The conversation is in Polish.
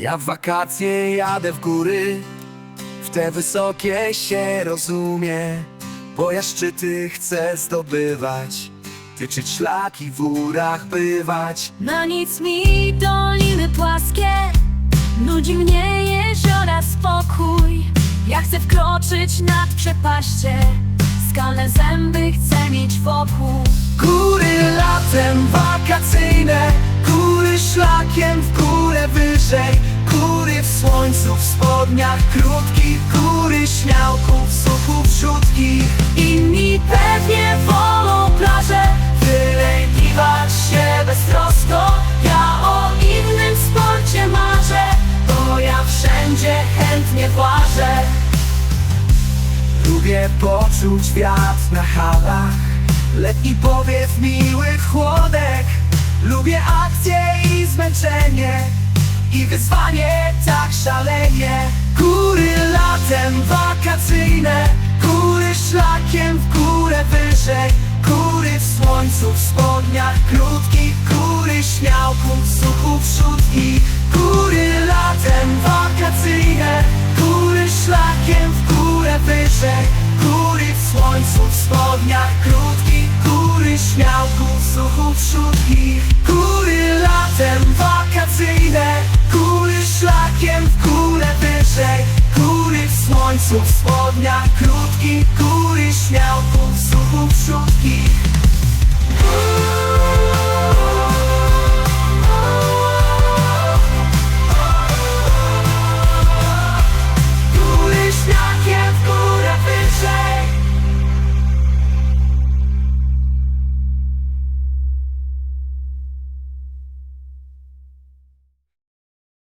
Ja w wakacje jadę w góry W te wysokie się rozumie Bo ja szczyty chcę zdobywać Tyczyć szlaki w górach bywać Na nic mi doliny płaskie Nudzi mnie jeziora spokój. Ja chcę wkroczyć nad przepaście Skalne zęby chcę mieć wokół Góry latem wakacyjne Góry szlakiem w górę wyżej w spodniach krótkich Góry śmiałków, suchów szutkich Inni pewnie wolą plaże Wylęgiwać się beztrosko. Ja o innym sporcie marzę Bo ja wszędzie chętnie włażę Lubię poczuć wiatr na halach Letni powiew miłych chłodek. Lubię akcję i zmęczenie I wyzwanie tak szalenie. Góry latem wakacyjne Góry szlakiem w górę wyżej. Góry w słońcu, w spodniach krótkich Góry śmiałków, suchów szutkich Góry latem wakacyjne Góry szlakiem w górę wyżej. Góry w słońcu, w spodniach krótkich Góry śmiałków, suchów szutkich w słońcu, w spodniach krótkich Góry śmiałków, szutkich